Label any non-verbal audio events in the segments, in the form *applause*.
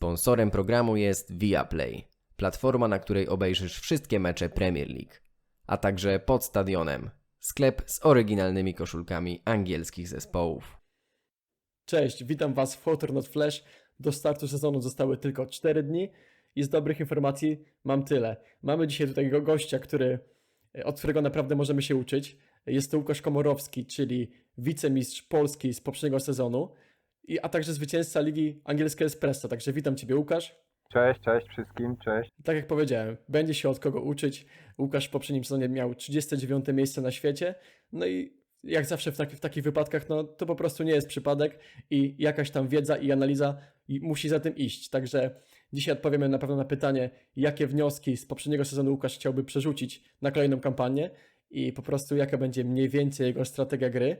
Sponsorem programu jest Viaplay, platforma, na której obejrzysz wszystkie mecze Premier League, a także pod stadionem, sklep z oryginalnymi koszulkami angielskich zespołów. Cześć, witam Was w Hot or Not Flash. Do startu sezonu zostały tylko 4 dni i z dobrych informacji mam tyle. Mamy dzisiaj tutaj go- gościa, który, od którego naprawdę możemy się uczyć. Jest to Łukasz Komorowski, czyli wicemistrz Polski z poprzedniego sezonu, i, a także zwycięzca Ligi Angielskiej Espresso. Także witam Ciebie Łukasz. Cześć, cześć wszystkim, cześć. Tak jak powiedziałem, będzie się od kogo uczyć. Łukasz w poprzednim sezonie miał 39 miejsce na świecie. No i jak zawsze w, taki, w takich wypadkach, no to po prostu nie jest przypadek i jakaś tam wiedza i analiza i musi za tym iść. Także dzisiaj odpowiemy na pewno na pytanie, jakie wnioski z poprzedniego sezonu Łukasz chciałby przerzucić na kolejną kampanię i po prostu jaka będzie mniej więcej jego strategia gry.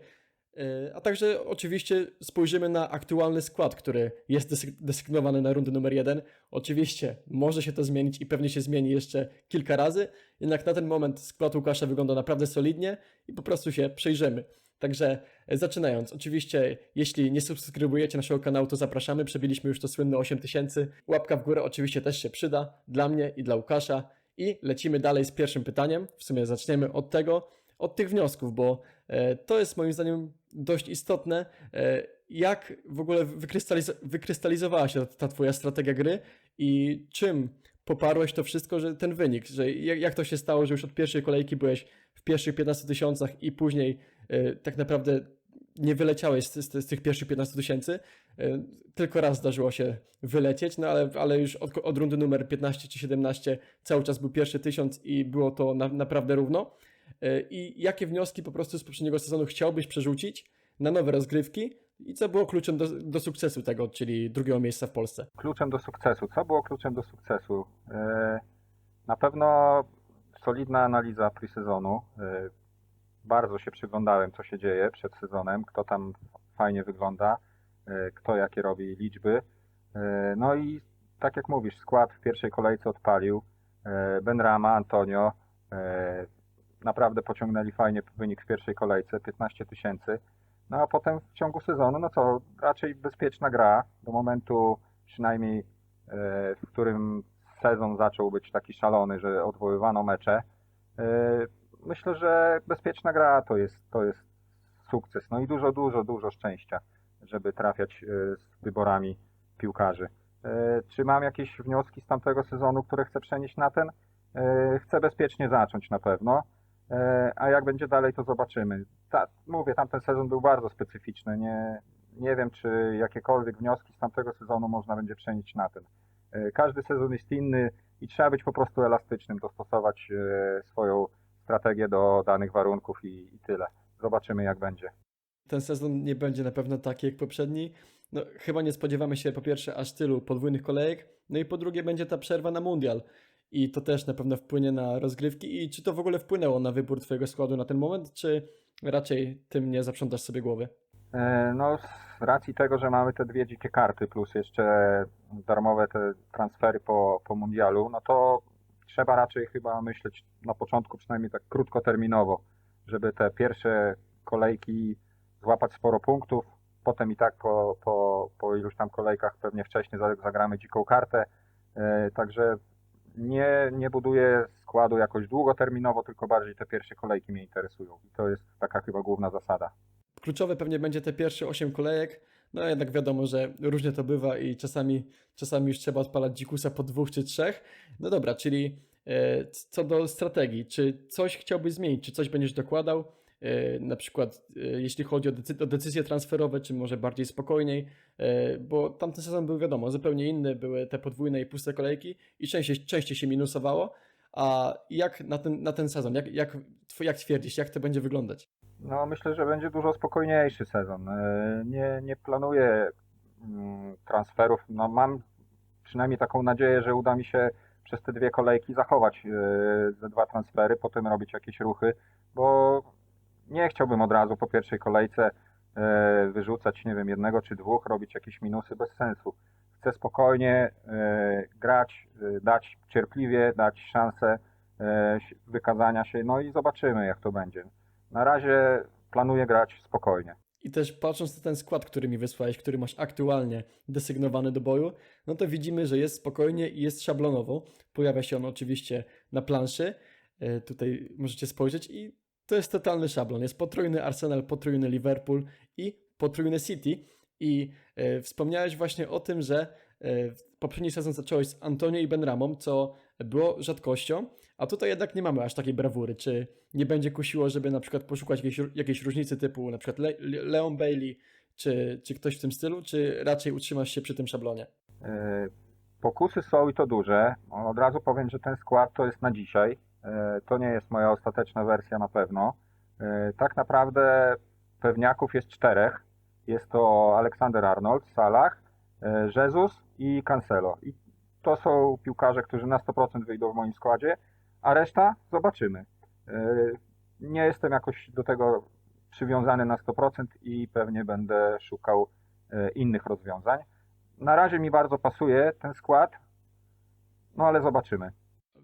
Yy, A także oczywiście spojrzymy na aktualny skład, który jest desy- desygnowany na rundę numer jeden. Oczywiście może się to zmienić i pewnie się zmieni jeszcze kilka razy, jednak na ten moment skład Łukasza wygląda naprawdę solidnie i po prostu się przejrzymy. Także e, zaczynając, oczywiście jeśli nie subskrybujecie naszego kanału, to zapraszamy. Przebiliśmy już to słynne 8000. Łapka w górę oczywiście też się przyda dla mnie i dla Łukasza. I lecimy dalej z pierwszym pytaniem. W sumie zaczniemy od tego, od tych wniosków, bo e, to jest moim zdaniem dość istotne, e, jak w ogóle wykrystaliz- wykrystalizowała się ta, twoja strategia gry i czym poparłeś to wszystko, że ten wynik, że jak, to się stało, że już od pierwszej kolejki byłeś w pierwszych 15 tysiącach i później e, tak naprawdę nie wyleciałeś z, z, z tych pierwszych 15 tysięcy, tylko raz zdarzyło się wylecieć, no ale, ale już od, od rundy numer 15 czy 17 cały czas był pierwszy tysiąc i było to na, naprawdę równo. E, I jakie wnioski po prostu z poprzedniego sezonu chciałbyś przerzucić na nowe rozgrywki i co było kluczem do, do sukcesu tego, czyli drugiego miejsca w Polsce? Kluczem do sukcesu. Co było kluczem do sukcesu? E, Na pewno solidna analiza pre-sezonu. E, Bardzo się przyglądałem, co się dzieje przed sezonem, kto tam fajnie wygląda, kto jakie robi liczby. No i tak jak mówisz, skład w pierwszej kolejce odpalił. Benrama, Antonio. Naprawdę pociągnęli fajnie wynik w pierwszej kolejce, 15 tysięcy. No a potem w ciągu sezonu, no co, raczej bezpieczna gra do momentu przynajmniej, e, w którym sezon zaczął być taki szalony, że odwoływano mecze. E, Myślę, że bezpieczna gra to jest, to jest sukces. No i dużo, dużo, dużo szczęścia, żeby trafiać e, z wyborami piłkarzy. Czy mam jakieś wnioski z tamtego sezonu, które chcę przenieść na ten? Chcę bezpiecznie zacząć na pewno. E, A jak będzie dalej, to zobaczymy. Ta, mówię, tamten sezon był bardzo specyficzny. Nie, nie wiem, czy jakiekolwiek wnioski z tamtego sezonu można będzie przenieść na ten. E, Każdy sezon jest inny i trzeba być po prostu elastycznym, dostosować e, swoją strategię do danych warunków i, i tyle. Zobaczymy, jak będzie. Ten sezon nie będzie na pewno taki jak poprzedni. No, chyba nie spodziewamy się po pierwsze aż tylu podwójnych kolejek, no i po drugie będzie ta przerwa na mundial. I to też na pewno wpłynie na rozgrywki. I czy to w ogóle wpłynęło na wybór Twojego składu na ten moment, czy raczej tym nie zaprzątasz sobie głowy? E, No, z racji tego, że mamy te dwie dzikie karty, plus jeszcze darmowe te transfery po, po mundialu, no to trzeba raczej chyba myśleć na początku przynajmniej tak krótkoterminowo, żeby te pierwsze kolejki złapać sporo punktów, potem i tak po, po, po iluś tam kolejkach pewnie wcześniej za- zagramy dziką kartę, E, także nie, nie buduję składu jakoś długoterminowo, tylko bardziej te pierwsze kolejki mnie interesują. I to jest taka chyba główna zasada. Kluczowe pewnie będzie te pierwsze 8 kolejek, no jednak wiadomo, że różnie to bywa i czasami, czasami już trzeba odpalać dzikusa po dwóch czy trzech. No dobra, czyli e, co do strategii, czy coś chciałbyś zmienić, czy coś będziesz dokładał, na przykład e, jeśli chodzi o, decy- o decyzje transferowe, czy może bardziej spokojniej, e, bo tamten sezon był wiadomo, zupełnie inny, były te podwójne i puste kolejki i częściej, częściej się minusowało, a jak na ten, na ten sezon, jak, jak, jak twierdzisz, jak to będzie wyglądać? No, myślę, że będzie dużo spokojniejszy sezon. E, Nie, nie planuję mm, transferów. No, mam przynajmniej taką nadzieję, że uda mi się przez te dwie kolejki zachować e, ze dwa transfery, potem robić jakieś ruchy, bo nie chciałbym od razu po pierwszej kolejce e, wyrzucać, nie wiem, jednego czy dwóch, robić jakieś minusy bez sensu. Chcę spokojnie e, grać, e, dać cierpliwie, dać szansę wykazania się, no i zobaczymy, jak to będzie. Na razie planuję grać spokojnie. I też patrząc na ten skład, który mi wysłałeś, który masz aktualnie desygnowany do boju, no to widzimy, że jest spokojnie i jest szablonowo. Pojawia się on oczywiście na planszy. Tutaj możecie spojrzeć i to jest totalny szablon. Jest potrójny Arsenal, potrójny Liverpool i potrójny City. I e, wspomniałeś właśnie o tym, że e, poprzedni sezon zacząłeś z Antonio i Benramą, co było rzadkością, a tutaj jednak nie mamy aż takiej brawury. Czy nie będzie kusiło, żeby na przykład poszukać jakiejś, jakiejś różnicy typu na przykład Le Le- Leon Bailey, czy, czy ktoś w tym stylu, czy raczej utrzymasz się przy tym szablonie? E, Pokusy są i to duże. Od razu powiem, że ten skład to jest na dzisiaj. E, To nie jest moja ostateczna wersja na pewno. E, Tak naprawdę pewniaków jest czterech. Jest to Aleksander Arnold, Salah, e, Jesus i Cancelo. I to są piłkarze, którzy na 100% wyjdą w moim składzie, a reszta zobaczymy. Nie jestem jakoś do tego przywiązany na 100% i pewnie będę szukał innych rozwiązań. Na razie mi bardzo pasuje ten skład, no ale zobaczymy.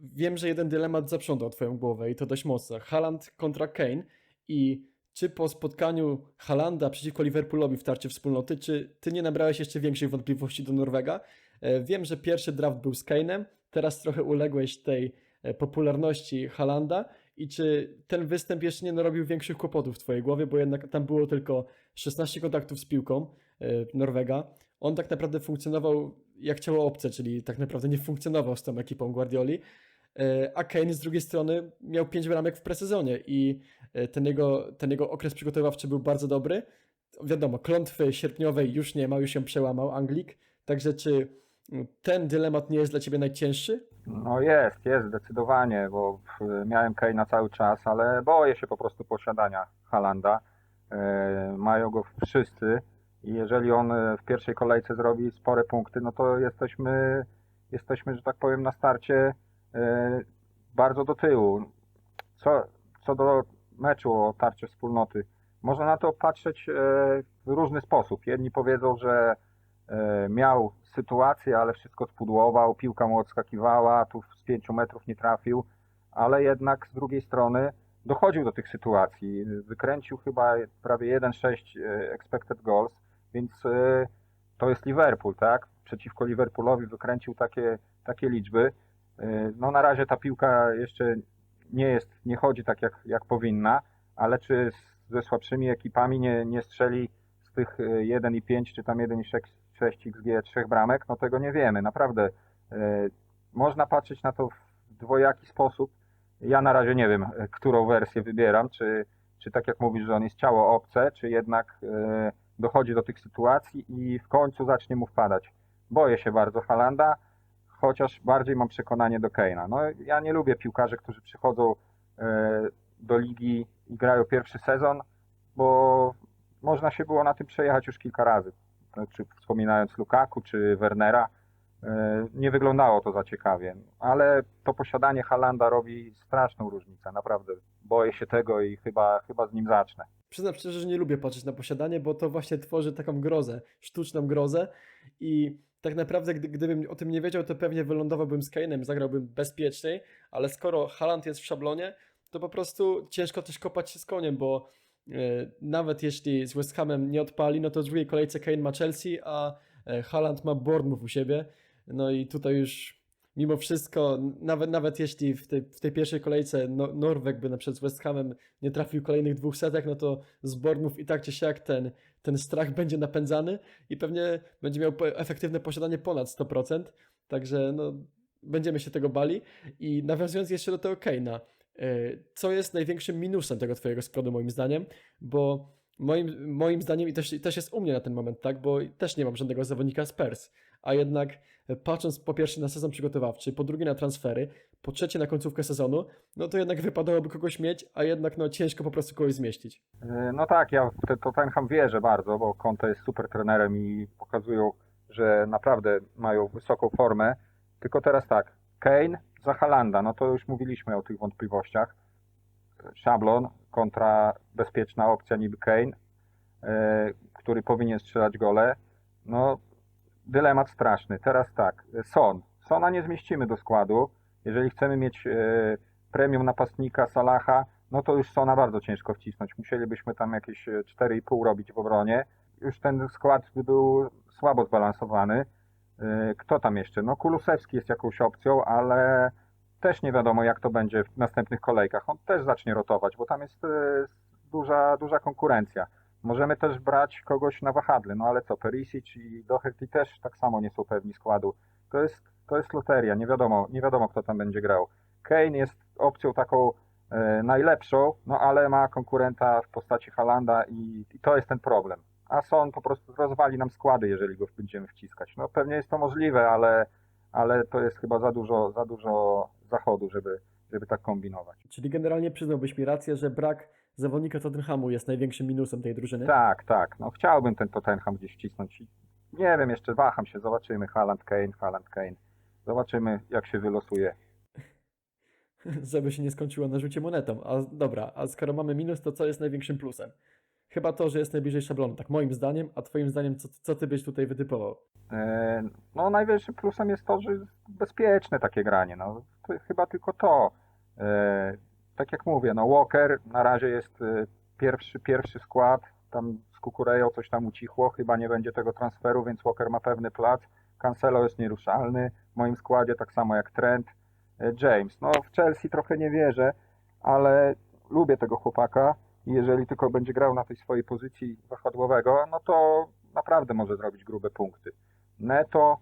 Wiem, że jeden dylemat zaprzątał twoją głowę i to dość mocno. Haaland kontra Kane i czy po spotkaniu Haalanda przeciwko Liverpoolowi w tarczy wspólnoty, czy ty nie nabrałeś jeszcze większych wątpliwości do Norwega? E, Wiem, że pierwszy draft był z Kane'em, teraz trochę uległeś tej e, popularności Haalanda i czy ten występ jeszcze nie narobił większych kłopotów w twojej głowie, bo jednak tam było tylko 16 kontaktów z piłką e, Norwega. On tak naprawdę funkcjonował jak ciało obce, czyli tak naprawdę nie funkcjonował z tą ekipą Guardioli. E, A Kane z drugiej strony miał 5 bramek w presezonie i e, ten jego, ten jego okres przygotowawczy był bardzo dobry. Wiadomo, klątwy sierpniowej już nie ma, już się przełamał Anglik. Także czy ten dylemat nie jest dla ciebie najcięższy? No jest, jest zdecydowanie, bo w- miałem Kane'a cały czas, ale boję się po prostu posiadania Halanda. E, Mają go wszyscy i jeżeli on e, w pierwszej kolejce zrobi spore punkty, no to jesteśmy, jesteśmy, że tak powiem, na starcie e, bardzo do tyłu. Co, co do meczu o tarczy wspólnoty, można na to patrzeć e, w różny sposób. Jedni powiedzą, że miał sytuację, ale wszystko spudłował, piłka mu odskakiwała, tu z pięciu metrów nie trafił, ale jednak z drugiej strony dochodził do tych sytuacji. Wykręcił chyba prawie 1,6 e, expected goals, więc e, to jest Liverpool, tak? Przeciwko Liverpoolowi wykręcił takie, takie liczby. E, No na razie ta piłka jeszcze nie jest, nie chodzi tak jak, jak powinna, ale czy ze słabszymi ekipami nie, nie strzeli z tych e, 1,5 czy tam 1,6 XG trzech bramek, no tego nie wiemy. Naprawdę e, można patrzeć na to w dwojaki sposób. Ja na razie nie wiem, e, którą wersję wybieram, czy, czy tak jak mówisz, że on jest ciało obce, czy jednak e, dochodzi do tych sytuacji i w końcu zacznie mu wpadać. Boję się bardzo Halanda, chociaż bardziej mam przekonanie do Keina. No, ja nie lubię piłkarzy, którzy przychodzą e, do ligi i grają pierwszy sezon, bo można się było na tym przejechać już kilka razy. Czy wspominając Lukaku, czy Wernera, e, nie wyglądało to za ciekawie. Ale to posiadanie Halanda robi straszną różnicę, naprawdę. Boję się tego i chyba, chyba z nim zacznę. Przyznam szczerze, że nie lubię patrzeć na posiadanie, bo to właśnie tworzy taką grozę, sztuczną grozę. I tak naprawdę, gdy, gdybym o tym nie wiedział, to pewnie wylądowałbym z Kane'em, zagrałbym bezpieczniej, ale skoro Haaland jest w szablonie, to po prostu ciężko też kopać się z koniem, bo e, nawet jeśli z West Hamem nie odpali, no to w drugiej kolejce Kane ma Chelsea, a e, Haaland ma Bournemouth u siebie, no i tutaj już mimo wszystko, nawet, nawet jeśli w tej, w tej pierwszej kolejce no, Norweg by na przykład z West Hamem nie trafił kolejnych dwóch setek, no to z Bournemouth i tak czy siak ten, ten strach będzie napędzany i pewnie będzie miał efektywne posiadanie ponad 100%, także no, będziemy się tego bali. I nawiązując jeszcze do tego Kane'a, y, co jest największym minusem tego twojego składu moim zdaniem, bo moim, moim zdaniem i też, też jest u mnie na ten moment, tak, bo też nie mam żadnego zawodnika z Pers, a jednak y, patrząc po pierwsze na sezon przygotowawczy, po drugie na transfery, po trzecie na końcówkę sezonu, no to jednak wypadałoby kogoś mieć, a jednak no ciężko po prostu kogoś zmieścić. E, No tak, ja w te- Tottenham wierzę bardzo, bo Conte jest super trenerem i pokazują, że naprawdę mają wysoką formę. Tylko teraz tak, Kane za Halanda, no to już mówiliśmy o tych wątpliwościach. Szablon kontra bezpieczna opcja niby Kane, e, który powinien strzelać gole. No, dylemat straszny. Teraz tak, Son. Sona nie zmieścimy do składu. Jeżeli chcemy mieć e, premium napastnika Salaha, no to już Sona bardzo ciężko wcisnąć. Musielibyśmy tam jakieś e, 4,5 robić w obronie. Już ten skład by był słabo zbalansowany. E, Kto tam jeszcze? No Kulusewski jest jakąś opcją, ale też nie wiadomo jak to będzie w następnych kolejkach. On też zacznie rotować, bo tam jest e, duża, duża konkurencja. Możemy też brać kogoś na wahadle, no ale co, Perisic i Doherty też tak samo nie są pewni składu. To jest, to jest loteria, nie wiadomo, nie wiadomo kto tam będzie grał. Kane jest opcją taką e, najlepszą, no ale ma konkurenta w postaci Halanda i, i to jest ten problem. A Son po prostu rozwali nam składy, jeżeli go będziemy wciskać. No pewnie jest to możliwe, ale, ale to jest chyba za dużo, za dużo zachodu, żeby, żeby tak kombinować. Czyli generalnie przyznałbyś mi rację, że brak zawodnika Tottenhamu jest największym minusem tej drużyny? Tak, tak. No chciałbym ten Tottenham gdzieś wcisnąć. Nie wiem, jeszcze waham się. Zobaczymy. Haaland, Kane, Haaland, Kane. Zobaczymy, jak się wylosuje. *laughs* Żeby się nie skończyło na rzucie monetą. A dobra, a skoro mamy minus, to co jest największym plusem? Chyba to, że jest najbliżej szablonu, tak moim zdaniem, a twoim zdaniem co, co ty byś tutaj wytypował? E, No, największym plusem jest to, że jest bezpieczne takie granie. No, chyba tylko to. E, Tak jak mówię, no Walker na razie jest e, pierwszy, pierwszy skład. Tam z Kukureją coś tam ucichło. Chyba nie będzie tego transferu, więc Walker ma pewny plac. Cancelo jest nieruszalny. W moim składzie tak samo jak Trent. James. No w Chelsea trochę nie wierzę, ale lubię tego chłopaka. I jeżeli tylko będzie grał na tej swojej pozycji wahadłowego, no to naprawdę może zrobić grube punkty. Neto,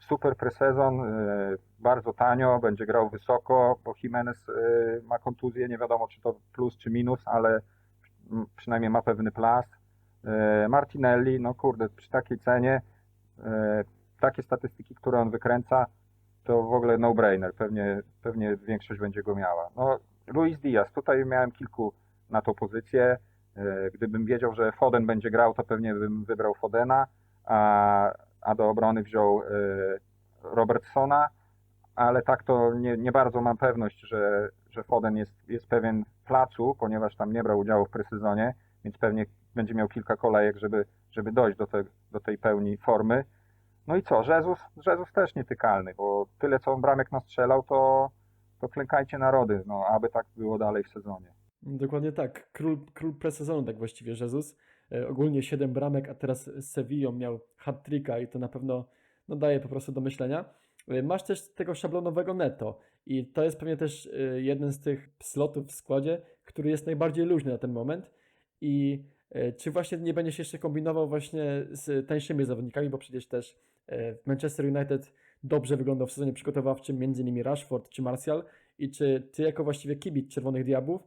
super presezon, e, bardzo tanio, będzie grał wysoko, bo Jimenez e, ma kontuzję, nie wiadomo czy to plus czy minus, ale przynajmniej ma pewny plas. E, Martinelli, no kurde, przy takiej cenie, takie statystyki, które on wykręca, to w ogóle no-brainer, pewnie, pewnie większość będzie go miała. No, Luis Diaz, tutaj miałem kilku na tą pozycję. E, Gdybym wiedział, że Foden będzie grał, to pewnie bym wybrał Fodena, a, a do obrony wziął e, Robertsona, ale tak to nie, nie bardzo mam pewność, że, że Foden jest, jest pewien placu, ponieważ tam nie brał udziału w presezonie, więc pewnie będzie miał kilka kolejek, żeby, żeby dojść do, te, do tej pełni formy. No i co, Jezus, Jezus też nietykalny, bo tyle co on bramek nastrzelał, to, to klękajcie narody, no aby tak było dalej w sezonie. Dokładnie tak. Król, król presezonu, tak właściwie, Jezus. E, ogólnie 7 bramek, a teraz z Sevillą miał hat-tricka i to na pewno no, daje po prostu do myślenia. E, Masz też tego szablonowego netto i to jest pewnie też e, jeden z tych slotów w składzie, który jest najbardziej luźny na ten moment. I czy właśnie nie będziesz jeszcze kombinował właśnie z tańszymi zawodnikami, bo przecież też Manchester United dobrze wyglądał w sezonie przygotowawczym, między innymi Rashford czy Martial. I czy ty jako właściwie kibic Czerwonych Diabłów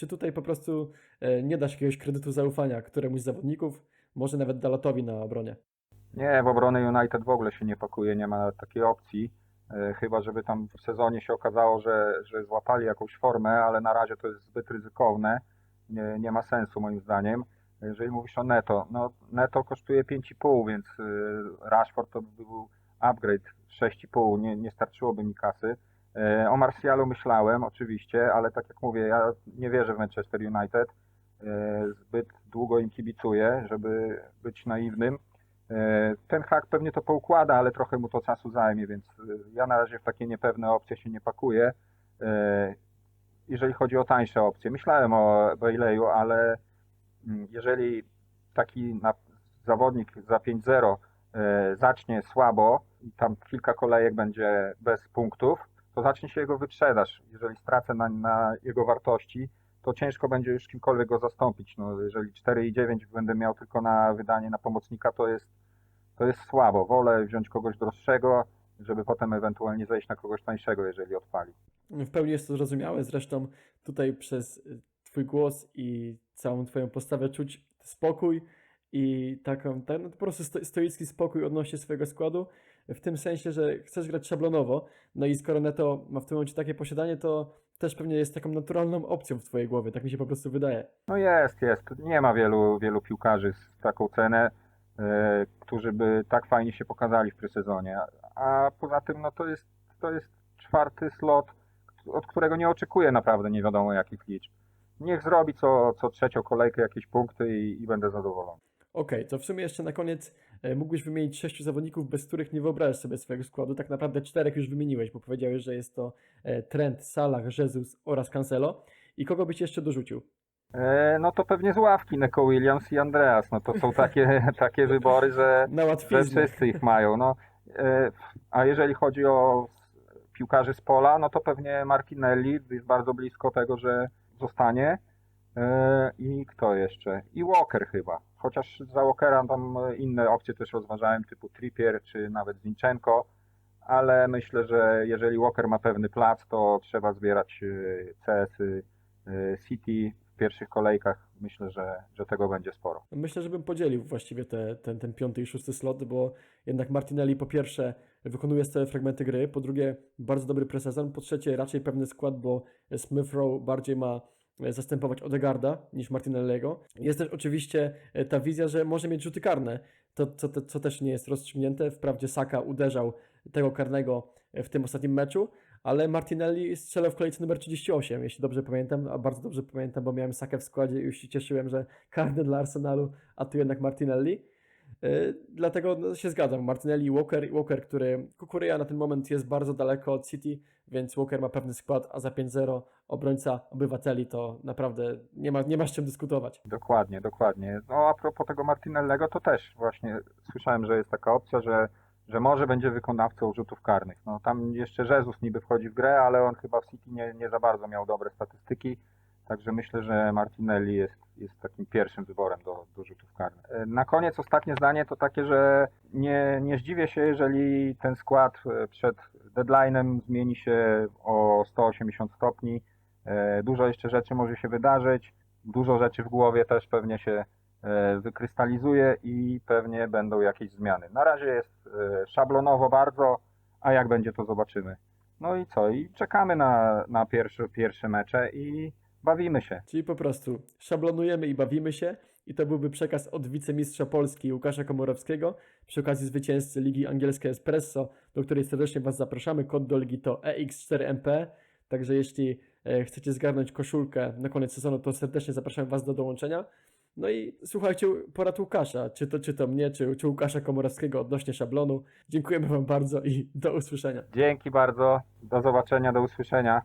czy tutaj po prostu e, nie dasz jakiegoś kredytu zaufania któremuś z zawodników, może nawet Dalatowi na obronie? Nie, w obronę United w ogóle się nie pakuje, nie ma takiej opcji. E, Chyba, żeby tam w sezonie się okazało, że, że złapali jakąś formę, ale na razie to jest zbyt ryzykowne. Nie, nie ma sensu moim zdaniem. Jeżeli mówisz o Neto, no Neto kosztuje 5,5, więc y, Rashford to by był upgrade 6,5, nie, nie starczyłoby mi kasy. E, O Martialu myślałem oczywiście, ale tak jak mówię, ja nie wierzę w Manchester United. E, Zbyt długo im kibicuję, żeby być naiwnym. E, Ten hak pewnie to poukłada, ale trochę mu to czasu zajmie, więc ja na razie w takie niepewne opcje się nie pakuję. Jeżeli chodzi o tańsze opcje, myślałem o Bailey'u, ale mm, jeżeli taki zawodnik za 5-0 e, zacznie słabo i tam kilka kolejek będzie bez punktów, to zacznie się jego wyprzedaż. Jeżeli stracę na, na jego wartości, to ciężko będzie już kimkolwiek go zastąpić. No, jeżeli 4,9 będę miał tylko na wydanie na pomocnika, to jest, to jest słabo. Wolę wziąć kogoś droższego, żeby potem ewentualnie zejść na kogoś tańszego, jeżeli odpali. W pełni jest to zrozumiałe, zresztą tutaj przez y, Twój głos i całą Twoją postawę czuć spokój i taką, tak, no, po prostu sto, stoicki spokój odnośnie swojego składu, w tym sensie, że chcesz grać szablonowo, no i skoro Neto ma w tym momencie takie posiadanie, to też pewnie jest taką naturalną opcją w Twojej głowie, tak mi się po prostu wydaje. No jest, jest. Nie ma wielu, wielu piłkarzy z taką cenę, e, którzy by tak fajnie się pokazali w presezonie. A, poza tym, no to jest, to jest czwarty slot, od którego nie oczekuję naprawdę nie wiadomo jakich liczb. Niech zrobi co, co trzecią kolejkę jakieś punkty i, i będę zadowolony. Okej, to w sumie jeszcze na koniec e, mógłbyś wymienić sześciu zawodników, bez których nie wyobrażasz sobie swojego składu. Tak naprawdę czterech już wymieniłeś, bo powiedziałeś, że jest to e, Trent, Salah, Jesus oraz Cancelo. I kogo byś jeszcze dorzucił? E, No to pewnie z ławki Neko Williams i Andreas. No to są *laughs* takie, takie wybory, że, że wszyscy ich mają. No, a jeżeli chodzi o piłkarzy z pola, no to pewnie Martinelli jest bardzo blisko tego, że zostanie. E, I kto jeszcze? I Walker chyba. Chociaż za Walkera tam inne opcje też rozważałem, typu Trippier czy nawet Zinchenko. Ale myślę, że jeżeli Walker ma pewny plac, to trzeba zbierać e, CS-y e, City w pierwszych kolejkach. Myślę, że, że tego będzie sporo. Myślę, że bym podzielił właściwie te, ten, ten piąty i szósty slot, bo jednak Martinelli po pierwsze wykonuje stałe fragmenty gry, po drugie bardzo dobry presezon, po trzecie raczej pewny skład, bo Smith bardziej ma e, zastępować Odegarda niż Martinelliego. Jest też oczywiście e, ta wizja, że może mieć rzuty karne, to, co, to, co też nie jest rozstrzygnięte. Wprawdzie Saka uderzał tego karnego e, w tym ostatnim meczu, ale Martinelli strzelał w kolejce numer 38, jeśli dobrze pamiętam, a bardzo dobrze pamiętam, bo miałem Sakę w składzie i już się cieszyłem, że karny dla Arsenalu, a tu jednak Martinelli. Yy, dlatego no, się zgadzam. Martinelli, Walker, Walker, który Kukuryja na ten moment jest bardzo daleko od City, więc Walker ma pewny skład, a za 5-0 obrońca obywateli to naprawdę nie ma, nie ma z czym dyskutować. Dokładnie, dokładnie. No a propos tego Martinellego, to też właśnie słyszałem, że jest taka opcja, że, że może będzie wykonawcą rzutów karnych. No tam jeszcze Jezus niby wchodzi w grę, ale on chyba w City nie, nie za bardzo miał dobre statystyki, także myślę, że Martinelli jest, jest takim pierwszym wyborem do, do rzutów karnych. E, Na koniec ostatnie zdanie to takie, że nie, nie zdziwię się, jeżeli ten skład e, przed deadline'em zmieni się o 180 stopni. E, Dużo jeszcze rzeczy może się wydarzyć dużo rzeczy w głowie też pewnie się wykrystalizuje i pewnie będą jakieś zmiany. Na razie jest szablonowo bardzo, a jak będzie to zobaczymy. No i co? I czekamy na, na pierwsze, pierwsze mecze i bawimy się. Czyli po prostu szablonujemy i bawimy się i to byłby przekaz od wicemistrza Polski Łukasza Komorowskiego przy okazji zwycięzcy Ligi Angielskiej Espresso, do której serdecznie Was zapraszamy. Kod do ligi to EX4MP, także jeśli e, chcecie zgarnąć koszulkę na koniec sezonu, to serdecznie zapraszam Was do dołączenia. No i słuchajcie porad Łukasza, czy to, czy to mnie, czy, czy Łukasza Komorowskiego odnośnie szablonu. Dziękujemy Wam bardzo i do usłyszenia. Dzięki bardzo, do zobaczenia, do usłyszenia.